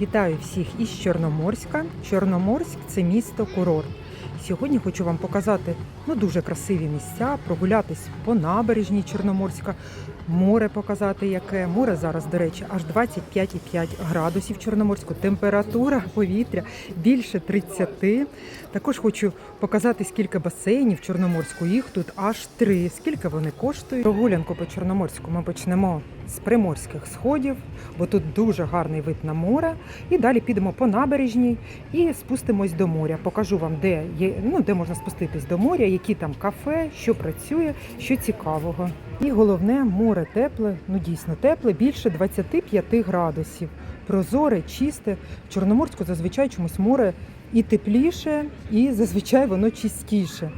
Вітаю всіх із Чорноморська. Чорноморськ це місто курорт. Сьогодні хочу вам показати ну, дуже красиві місця, прогулятись по набережній Чорноморська, море показати, яке море зараз, до речі, аж 25,5 градусів Чорноморську. Температура повітря більше 30. Також хочу показати, скільки басейнів Чорноморську. Їх тут аж три. Скільки вони коштують? Прогулянку по Чорноморську ми почнемо з приморських сходів, бо тут дуже гарний вид на море. І далі підемо по набережній і спустимось до моря. Покажу вам, де є, ну де можна спуститись до моря, які там кафе, що працює, що цікавого. І головне, море тепле, ну дійсно тепле, більше 25 градусів. Прозоре, чисте. В Чорноморську зазвичай чомусь море і тепліше, і зазвичай воно чистіше.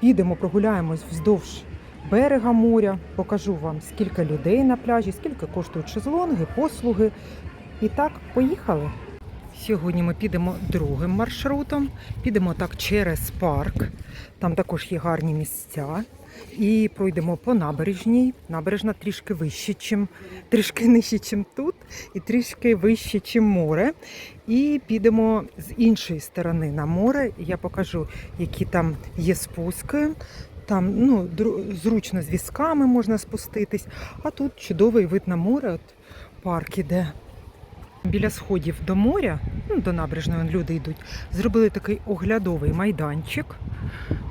Підемо, прогуляємось вздовж берега моря, покажу вам, скільки людей на пляжі, скільки коштують шезлонги, послуги. І так, поїхали. Сьогодні ми підемо другим маршрутом. Підемо так через парк. Там також є гарні місця. І пройдемо по набережній. Набережна трішки вище, чим трішки нижче, чим тут, і трішки вище, чим море. І підемо з іншої сторони на море. Я покажу, які там є спуски. Там ну, зручно з візками можна спуститись. А тут чудовий вид на море. От парк іде. Біля сходів до моря, ну, до набережної люди йдуть, зробили такий оглядовий майданчик.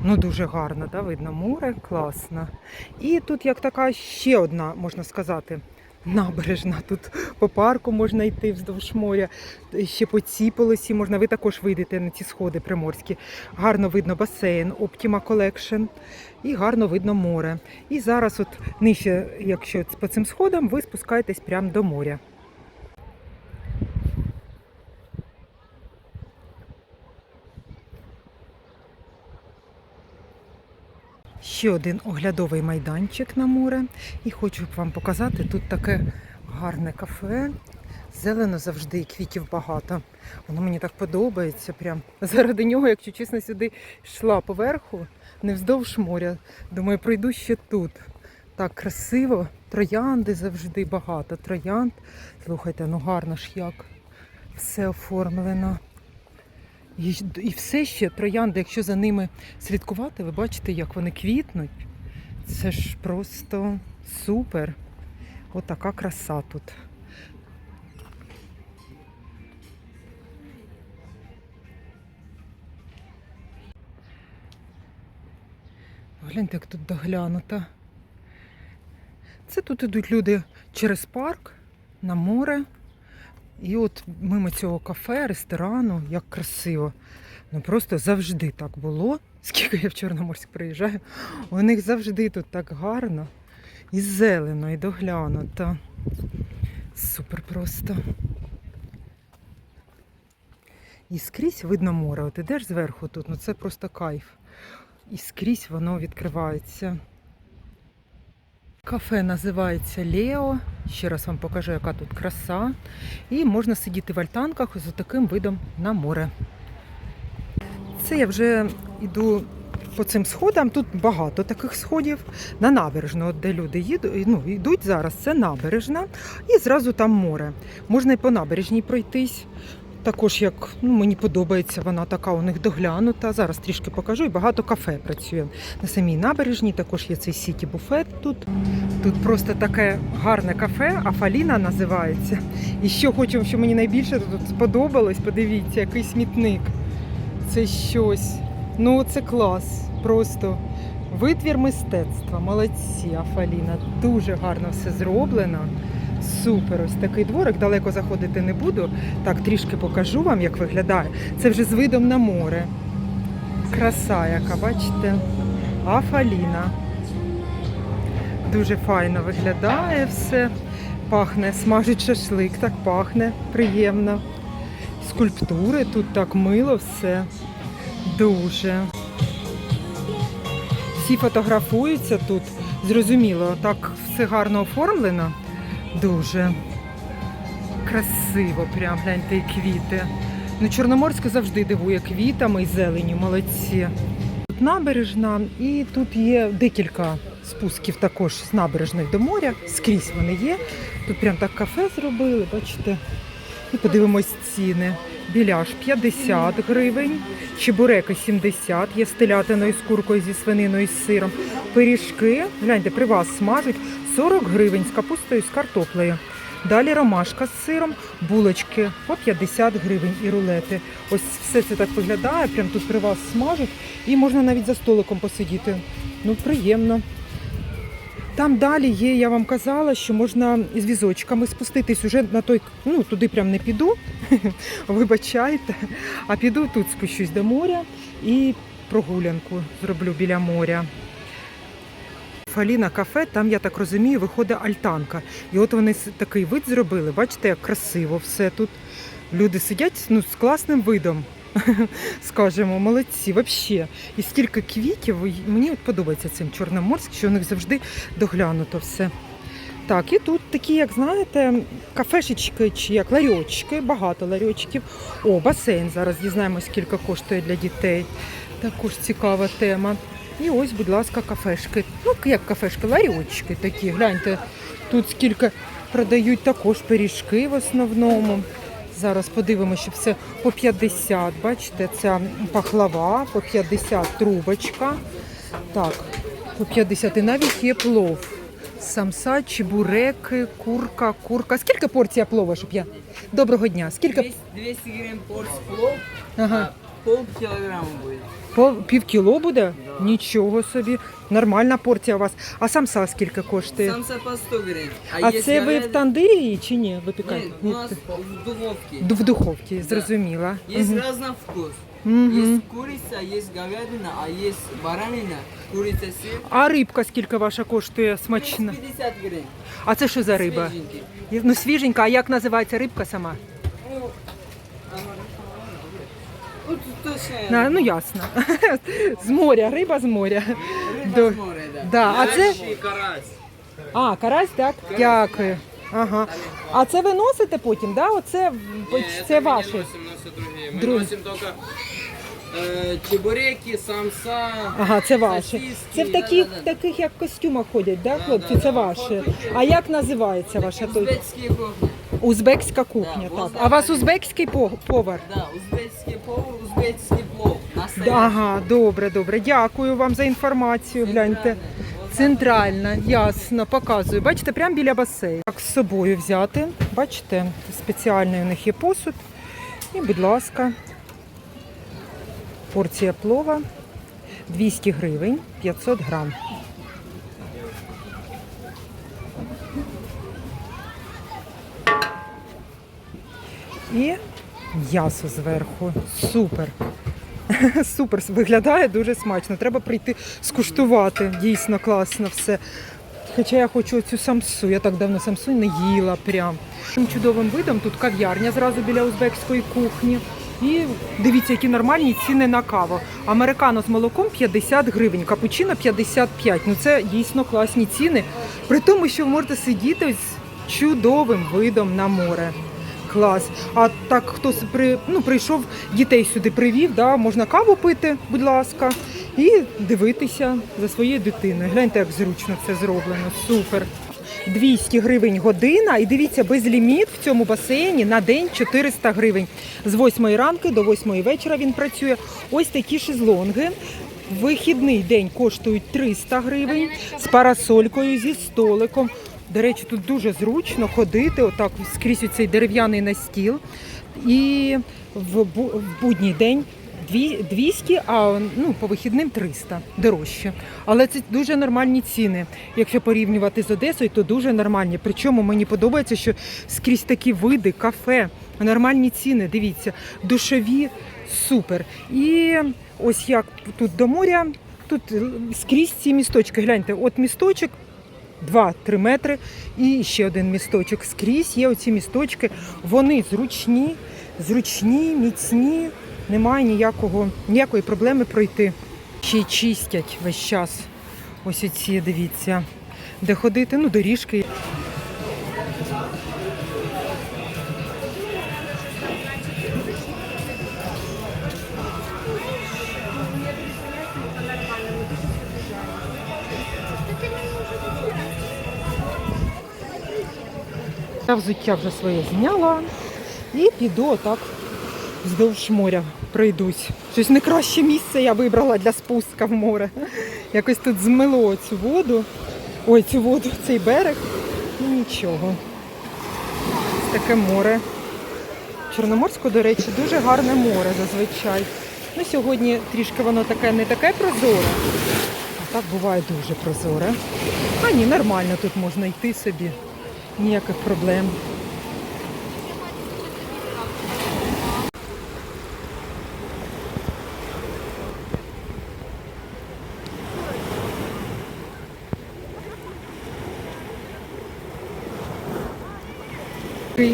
Ну, дуже гарно, да? видно море, класно. І тут як така ще одна, можна сказати, набережна. Тут по парку можна йти вздовж моря, ще по цій полосі можна. Ви також вийдете на ці сходи приморські. Гарно видно басейн, Optima Collection і гарно видно море. І зараз, от нижче, якщо по цим сходам, ви спускаєтесь прямо до моря. Ще один оглядовий майданчик на море. І хочу вам показати тут таке гарне кафе. Зелено завжди і квітів багато. Воно мені так подобається. Прям заради нього, якщо чесно, сюди йшла поверху, не вздовж моря. Думаю, пройду ще тут. Так красиво. Троянди завжди багато. Троянд. Слухайте, ну гарно ж як. Все оформлено. І, і все ще троянди, якщо за ними слідкувати, ви бачите, як вони квітнуть. Це ж просто супер. Отака краса тут. Гляньте, як тут доглянуто. Це тут ідуть люди через парк на море. І от мимо цього кафе, ресторану, як красиво. Ну просто завжди так було. Скільки я в Чорноморськ приїжджаю, у них завжди тут так гарно. І зелено, і доглянуто. Супер просто. І скрізь видно море. От ідеш зверху тут, ну це просто кайф. І скрізь воно відкривається. Кафе називається Лео. Ще раз вам покажу, яка тут краса. І можна сидіти в альтанках з таким видом на море. Це я вже йду по цим сходам. Тут багато таких сходів. На набережну, от де люди їдуть, ну, йдуть зараз, це набережна. І зразу там море. Можна і по набережній пройтись. Також як ну, мені подобається, вона така у них доглянута. Зараз трішки покажу. І багато кафе працює на самій набережній. Також є цей сіті буфет тут. Тут просто таке гарне кафе, Афаліна називається. І що хочу, що мені найбільше тут сподобалось, подивіться, який смітник. Це щось. Ну, це клас. Просто витвір мистецтва. Молодці, Афаліна. Дуже гарно все зроблено. Супер, ось такий дворик. Далеко заходити не буду. Так, трішки покажу вам, як виглядає. Це вже з видом на море. Краса, яка, бачите? Афаліна. Дуже файно виглядає все. Пахне, смажить шашлик, так пахне, приємно. Скульптури тут так мило все. Дуже. Всі фотографуються тут. Зрозуміло, так все гарно оформлено. Дуже красиво, прям гляньте і квіти. Ну, Чорноморська завжди дивує квітами і зеленю, молодці. Тут набережна, і тут є декілька спусків також з набережної до моря. Скрізь вони є. Тут прям так кафе зробили, бачите. І подивимось ціни. Біляш 50 гривень, чебуреки 70, є з телятиною, з куркою, зі свининою, з сиром. Пиріжки, гляньте, при вас смажуть 40 гривень з капустою, з картоплею. Далі ромашка з сиром, булочки по 50 гривень і рулети. Ось все це так виглядає, прям тут при вас смажуть і можна навіть за столиком посидіти. Ну, приємно. Там далі є, я вам казала, що можна з візочками спуститись уже на той, ну туди прям не піду, вибачайте, а піду тут спущусь до моря і прогулянку зроблю біля моря. Фаліна кафе, там, я так розумію, виходить альтанка. І от вони такий вид зробили. Бачите, як красиво все тут. Люди сидять ну, з класним видом. Скажемо, молодці, взагалі. І стільки квітів. Мені от подобається цим Чорноморськ, що у них завжди доглянуто все. Так, і тут такі, як знаєте, кафешечки чи як ларьочки, багато ларьочків. О, басейн зараз дізнаємось, скільки коштує для дітей. Також цікава тема. І ось, будь ласка, кафешки. Ну, як кафешки, ларьочки такі. Гляньте, тут скільки продають також пиріжки в основному. Зараз подивимося, що все по 50. Бачите, ця пахлава, по 50 трубочка. Так, по 50. І навіть є плов. Самса, чебуреки, курка, курка. Скільки порція плова, щоб я. Доброго дня. Скільки 200, 200 гривен порс плов, ага. пол килограмма будет. По пів кіло буде? Нічого собі. Нормальна порція у вас. А самса скільки коштує? Самса по 100 гривен. А есть це ви в тандирі її чи ні? Випікаєте? Нет, у нас в духовке. В духовці, зрозуміла. Есть Мгм. разный вкус. Мгм. Есть курица, есть говядина, а есть баранина, курица, сыр. А рибка скільки ваша коштує смачна? 50 гривен. А це що за риба? Свеженький. Ну свіженька, а як називається рибка сама? Ну, ну, тут точно. На, ну ясно. З моря, риба з моря. Рыба до- с моря, да. Да, а це. карась. А, карась, так? Дякую. Ага. А це ви носите потім, да? Оце Не, це это мы не ваше. носим, носят другие. Мы Друг- носим только э, чебуреки, самса. Ага, це ваше. сосиски, Це в таких, да-да-да. таких як костюмах ходять, да, Да, хлопці? да, Це да. ваше. А як називається ваша той? Узбекские кухни. Узбекська кухня, Да, так. возле А у вас Алина. узбекський по- повар? Да, узбекский плов. Настоящий. Ага, добре, добре. Дякую вам за інформацію. Гляньте. Центральна, ясно, показую. Бачите, прямо біля басейну. Так, з собою взяти. Бачите, спеціальний у них є посуд. І, будь ласка, порція плова 200 гривень, 500 грам. І м'ясо зверху. Супер. Супер, виглядає дуже смачно. Треба прийти скуштувати. Дійсно класно все. Хоча я хочу цю самсу. Я так давно самсу не їла прям. Цим чудовим видом тут кав'ярня зразу біля узбекської кухні. І дивіться, які нормальні ціни на каву. Американо з молоком 50 гривень, капучино 55. Ну це дійсно класні ціни. При тому, що ви можете сидіти з чудовим видом на море. Клас. А так хтось при, ну, прийшов, дітей сюди привів, да, можна каву пити, будь ласка, і дивитися за своєю дитиною. Гляньте, як зручно це зроблено. Супер. 200 гривень година. І дивіться, безліміт в цьому басейні на день 400 гривень. З 8 ранку до 8 вечора він працює. Ось такі шезлонги. Вихідний день коштують 300 гривень з парасолькою, зі столиком. До речі, тут дуже зручно ходити, отак скрізь цей дерев'яний настіл. І в, бу- в будній день 200, а ну, по вихідним 300 дорожче. Але це дуже нормальні ціни. Якщо порівнювати з Одесою, то дуже нормальні. Причому мені подобається, що скрізь такі види, кафе, нормальні ціни. Дивіться, душові супер. І ось як тут до моря, тут скрізь ці місточки. Гляньте, от місточок. 2-3 метри і ще один місточок. Скрізь є оці місточки. Вони зручні, зручні, міцні. Немає ніякого, ніякої проблеми пройти. Ще й чистять весь час. Ось оці, дивіться, де ходити, ну, доріжки. Я взуття вже своє зняла. І піду отак вздовж моря пройдусь. Щось не краще місце я вибрала для спуска в море. Якось тут змило цю воду. Ой, цю воду, цей берег. Ну нічого. Таке море. Чорноморську, до речі, дуже гарне море зазвичай. Ну, сьогодні трішки воно таке не таке прозоре. А так буває дуже прозоре. А ні, нормально тут можна йти собі. Ніяких проблем.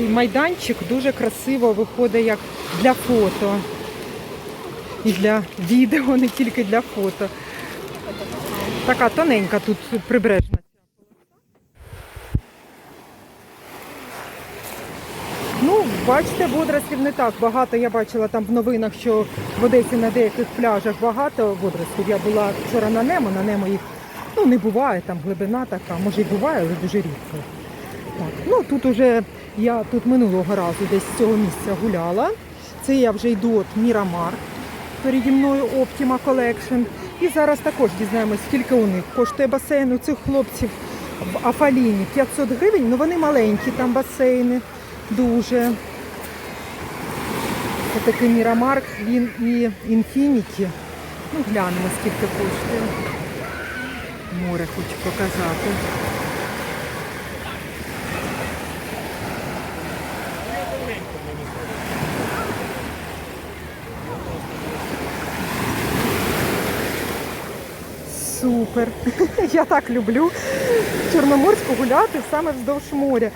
Майданчик дуже красиво виходить як для фото. І для відео, не тільки для фото. Така тоненька тут прибережна. Ну, бачите, водоростів не так багато. Я бачила там в новинах, що в Одесі на деяких пляжах багато водоростів. Я була вчора на Немо, на Немо їх ну, не буває, там глибина така, може і буває, але дуже рідко. Так, ну тут уже я тут минулого разу десь з цього місця гуляла. Це я вже йду от Мірамар. Переді мною Optima Collection. І зараз також дізнаємось, скільки у них коштує басейн у цих хлопців в Афаліні 500 гривень. Ну вони маленькі там басейни. Дуже. Це такий Мірамарк, він і Інфініті. Ну, глянемо, скільки коштує. Море хочу показати. Супер. Я так люблю в Чорноморську гуляти саме вздовж моря.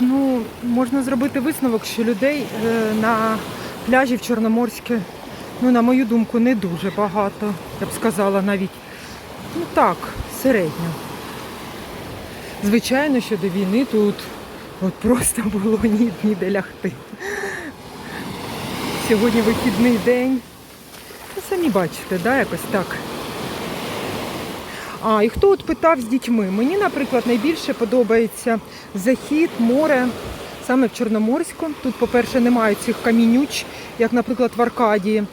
Ну, можна зробити висновок, що людей е, на пляжі в Чорноморське, ну, на мою думку, не дуже багато. Я б сказала навіть, ну так, середньо. Звичайно, що до війни тут от просто було ні, ніде лягти. Сьогодні вихідний день. Самі бачите, да, якось так. А, і хто от питав з дітьми? Мені, наприклад, найбільше подобається захід, море саме в Чорноморську. Тут, по-перше, немає цих камінюч, як, наприклад, в Аркадії.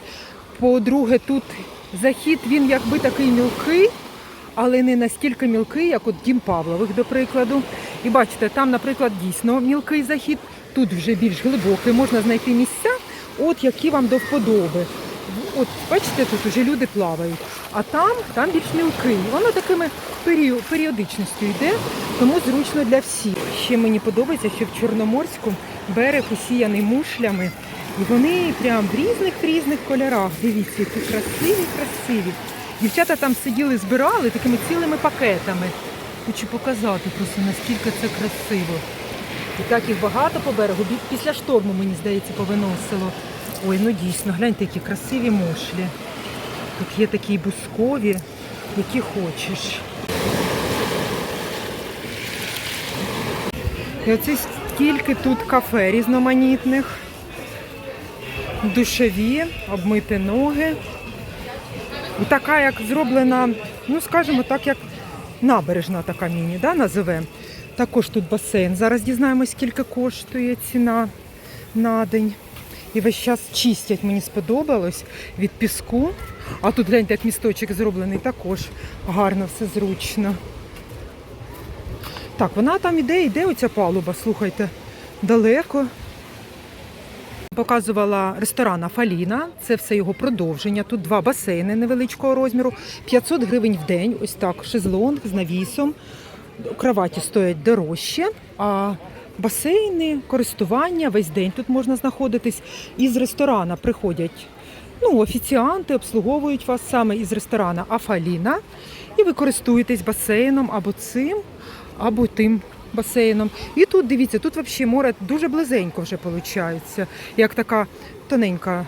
По-друге, тут захід, він якби такий мілкий, але не настільки мілкий, як от Дім Павлових, до прикладу. І бачите, там, наприклад, дійсно мілкий захід, тут вже більш глибокий, можна знайти місця, от які вам до вподоби. От бачите, тут уже люди плавають, а там, там більш мілкий. Воно такими періодичністю йде, тому зручно для всіх. Ще мені подобається, що в Чорноморську берег усіяний мушлями, і вони прям в різних-різних кольорах. Дивіться, які красиві, красиві. Дівчата там сиділи, збирали такими цілими пакетами. Хочу показати просто наскільки це красиво. І так їх багато по берегу. Після шторму, мені здається, повиносило. Ой, ну дійсно, гляньте, які красиві мушлі. Тут є такі бускові, які хочеш. І оце скільки тут кафе різноманітних, душові, обмити ноги. Така, як зроблена, ну скажімо так, як набережна така міні, да, називемо. Також тут басейн. Зараз дізнаємось, скільки коштує ціна на день. І весь час чистять, мені сподобалось від піску. А тут гляньте, як місточок зроблений також гарно, все зручно. Так, вона там іде, іде оця палуба, слухайте, далеко. Показувала ресторан Афаліна, це все його продовження. Тут два басейни невеличкого розміру, 500 гривень в день, ось так, шезлонг з навісом. Кроваті стоять дорожче, а басейни, користування весь день тут можна знаходитись. Із ресторана приходять ну, офіціанти, обслуговують вас саме із ресторана Афаліна, і ви користуєтесь басейном або цим, або тим басейном. І тут дивіться, тут взагалі море дуже близенько вже виходить, як така тоненька.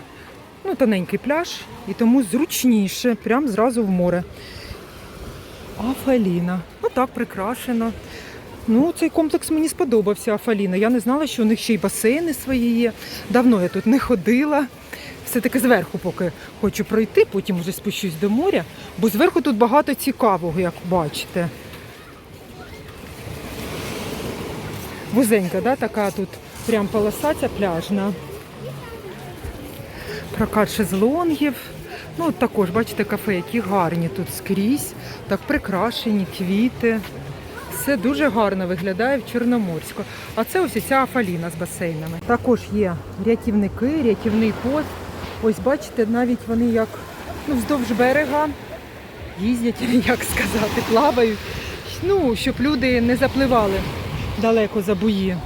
Ну, тоненький пляж, і тому зручніше, прям зразу в море. Афаліна. Ну так, прикрашено. Ну, цей комплекс мені сподобався, Афаліна. Я не знала, що у них ще й басейни свої є. Давно я тут не ходила. Все-таки зверху поки хочу пройти, потім вже спущусь до моря, бо зверху тут багато цікавого, як бачите. Вузенька, да, така тут прям полоса ця пляжна. Прокат шезлонгів. Ну, от також, бачите, кафе, які гарні тут скрізь, так прикрашені, квіти. Все дуже гарно виглядає в Чорноморську. А це ось ця Афаліна з басейнами. Також є рятівники, рятівний пост. Ось бачите, навіть вони як ну, вздовж берега їздять, як сказати, плавають. Ну, щоб люди не запливали далеко за буї.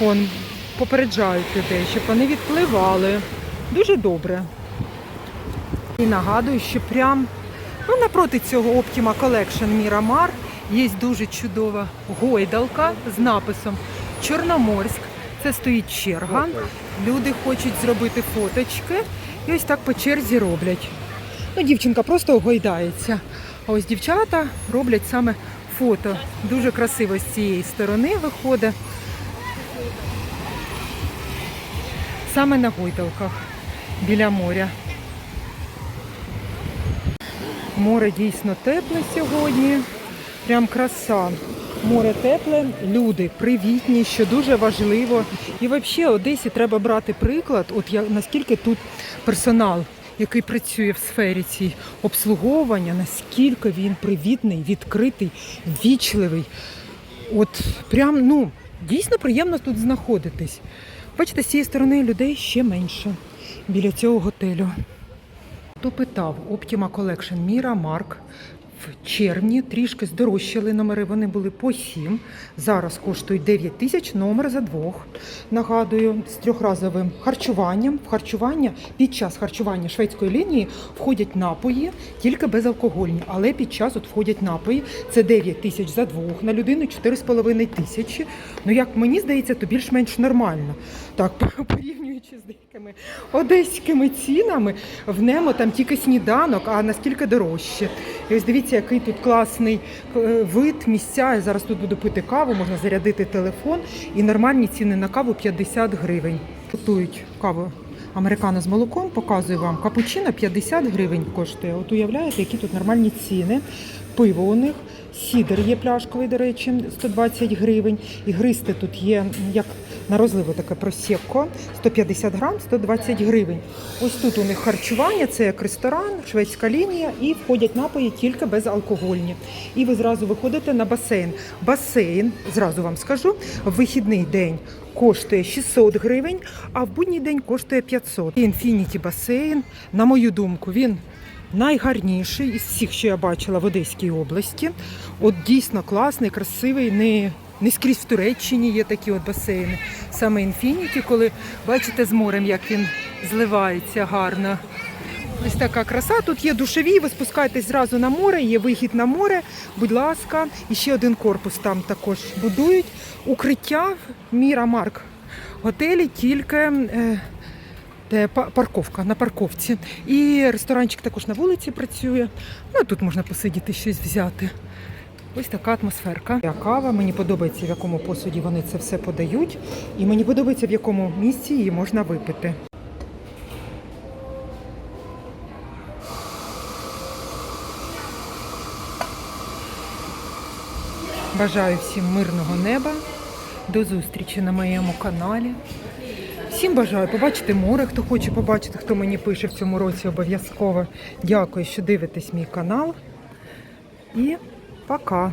Вон, попереджають людей, щоб вони відпливали. Дуже добре. І нагадую, що прям ну, напроти цього Optima Collection Miramar є дуже чудова гойдалка з написом Чорноморськ. Це стоїть черга. Люди хочуть зробити фоточки і ось так по черзі роблять. Ну, дівчинка просто огойдається. А ось дівчата роблять саме фото. Дуже красиво з цієї сторони виходить. Саме на гойдалках біля моря. Море дійсно тепле сьогодні. Прям краса. Море тепле, люди привітні, що дуже важливо. І взагалі Одесі треба брати приклад, от я, наскільки тут персонал, який працює в сфері цій обслуговування, наскільки він привітний, відкритий, вічливий. От прям ну дійсно приємно тут знаходитись. Бачите, з цієї сторони людей ще менше біля цього готелю. Хто питав Optima Collection Міра Марк в червні трішки здорожчали номери. Вони були по 7. Зараз коштують 9 тисяч номер за двох. Нагадую, з трьохразовим харчуванням. В харчування під час харчування шведської лінії входять напої, тільки безалкогольні, але під час от входять напої. Це 9 тисяч за двох на людину, 4,5 тисячі. Ну як мені здається, то більш-менш нормально. Так, порівнюючи з деякими одеськими цінами, в Немо там тільки сніданок, а наскільки дорожче. І ось дивіться, який тут класний е, вид, місця. Я зараз тут буду пити каву, можна зарядити телефон. І нормальні ціни на каву 50 гривень. Готують каву американо з молоком, показую вам. Капучино 50 гривень коштує. От уявляєте, які тут нормальні ціни. Пиво у них, сідер є пляшковий, до речі, 120 гривень. І гристи тут є як на розливу таке просекко, 150 грам, 120 гривень. Ось тут у них харчування, це як ресторан, шведська лінія, і входять напої тільки безалкогольні. І ви зразу виходите на басейн. Басейн, зразу вам скажу, в вихідний день коштує 600 гривень, а в будній день коштує 500. Інфініті басейн, на мою думку, він найгарніший із всіх, що я бачила в Одеській області. От дійсно класний, красивий, не, не скрізь в Туреччині є такі от басейни. Саме інфініті, коли бачите з морем, як він зливається гарно. Ось така краса. Тут є душові, ви спускаєтесь зразу на море, є вихід на море. Будь ласка, і ще один корпус там також будують. Укриття Міра Марк. Готелі тільки. Е, парковка на парковці. І ресторанчик також на вулиці працює. Ну, тут можна посидіти, щось взяти. Ось така атмосферка. Я Кава, мені подобається, в якому посуді вони це все подають. І мені подобається, в якому місці її можна випити. Бажаю всім мирного неба. До зустрічі на моєму каналі. Всім бажаю побачити море, хто хоче побачити, хто мені пише в цьому році обов'язково. Дякую, що дивитесь мій канал. І пока.